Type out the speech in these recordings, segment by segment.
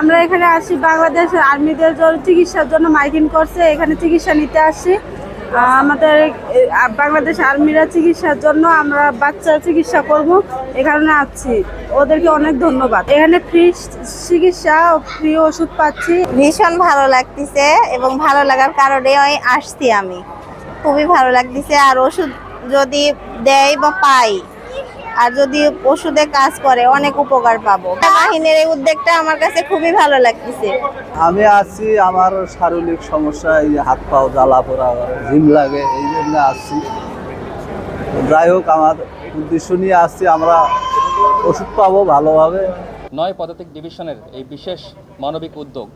আমরা এখানে আসি বাংলাদেশ আর্মিদের জন্য চিকিৎসার জন্য মাইকিং করছে, এখানে চিকিৎসা নিতে আসি আমাদের বাংলাদেশ আর্মিরা চিকিৎসার জন্য আমরা বাচ্চার চিকিৎসা করব এ কারণে আসছি ওদেরকে অনেক ধন্যবাদ। এখানে ফ্রি চিকিৎসা ফ্রি ওষুধ পাচ্ছি। ভীষণ ভালো লাগতেছে এবং ভালো লাগার কারণে ওই আসছি আমি। খুবই ভালো লাগতেছে আর ওষুধ যদি দেয় বা পাই আর যদি ওষুধে কাজ করে অনেক উপকার পাবো। বাহিনীর এই উদ্যোগটা আমার কাছে খুবই ভালো লাগতেছে। আমি আছি আমার শারীরিক সমস্যা এই যে হাত পাও জ্বালা পোড়া জিম লাগে এই জন্য আসছি যাই হোক আমার উদ্দেশ্য নিয়ে আসছি আমরা ওষুধ পাবো ভালোভাবে। নয় পদাতিক ডিভিশনের এই বিশেষ মানবিক উদ্যোগ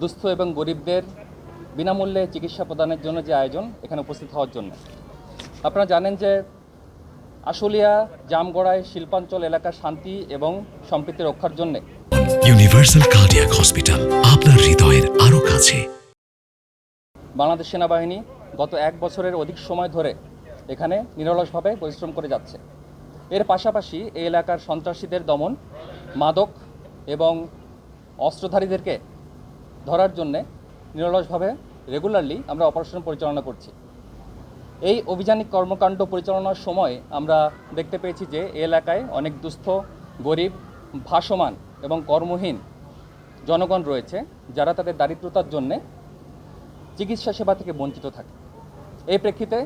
দুস্থ এবং গরিবদের বিনামূল্যে চিকিৎসা প্রদানের জন্য যে আয়োজন এখানে উপস্থিত হওয়ার জন্য। আপনারা জানেন যে আশুলিয়া জামগড়ায় শিল্পাঞ্চল এলাকার শান্তি এবং সম্প্রীতি রক্ষার জন্যে। ইউনিভার্সাল কার্ডিয়াক হসপিটাল আপনার হৃদয়ের আরও কাছে। বাংলাদেশ সেনাবাহিনী গত এক বছরের অধিক সময় ধরে এখানে নিরলসভাবে পরিশ্রম করে যাচ্ছে। এর পাশাপাশি এই এলাকার সন্ত্রাসীদের দমন মাদক এবং অস্ত্রধারীদেরকে ধরার জন্যে নিরলসভাবে রেগুলারলি আমরা অপারেশন পরিচালনা করছি। এই অভিযানিক কর্মকাণ্ড পরিচালনার সময় আমরা দেখতে পেয়েছি যে এলাকায় অনেক দুস্থ, গরিব, ভাসমান এবং কর্মহীন জনগণ রয়েছে যারা তাদের দারিদ্রতার জন্যে চিকিৎসা সেবা থেকে বঞ্চিত থাকে। এই প্রেক্ষিতে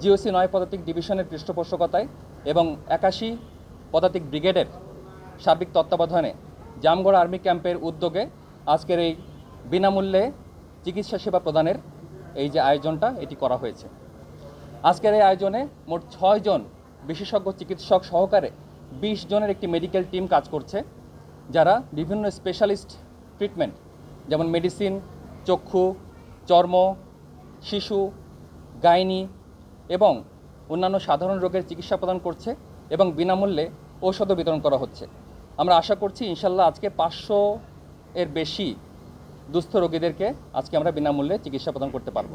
জিওসি নয় পদাতিক ডিভিশনের পৃষ্ঠপোষকতায় এবং একাশি পদাতিক ব্রিগেডের সার্বিক তত্ত্বাবধানে জামগড় আর্মি ক্যাম্পের উদ্যোগে আজকের এই বিনামূল্যে চিকিৎসা সেবা প্রদানের এই যে আয়োজনটা, এটি করা হয়েছে। আজকের এই আয়োজনে মোট ছয়জন বিশেষজ্ঞ চিকিৎসক সহকারে বিশ জনের একটি মেডিকেল টিম কাজ করছে, যারা বিভিন্ন স্পেশালিস্ট ট্রিটমেন্ট যেমন মেডিসিন চক্ষু, চর্ম, শিশু, গাইনি এবং অন্যান্য সাধারণ রোগের চিকিৎসা প্রদান করছে এবং বিনামূল্যে ঔষধও বিতরণ করা হচ্ছে। আমরা আশা করছি ইনশাল্লাহ আজকে পাঁচশো এর বেশি দুস্থ রোগীদেরকে আজকে আমরা বিনামূল্যে চিকিৎসা প্রদান করতে পারব।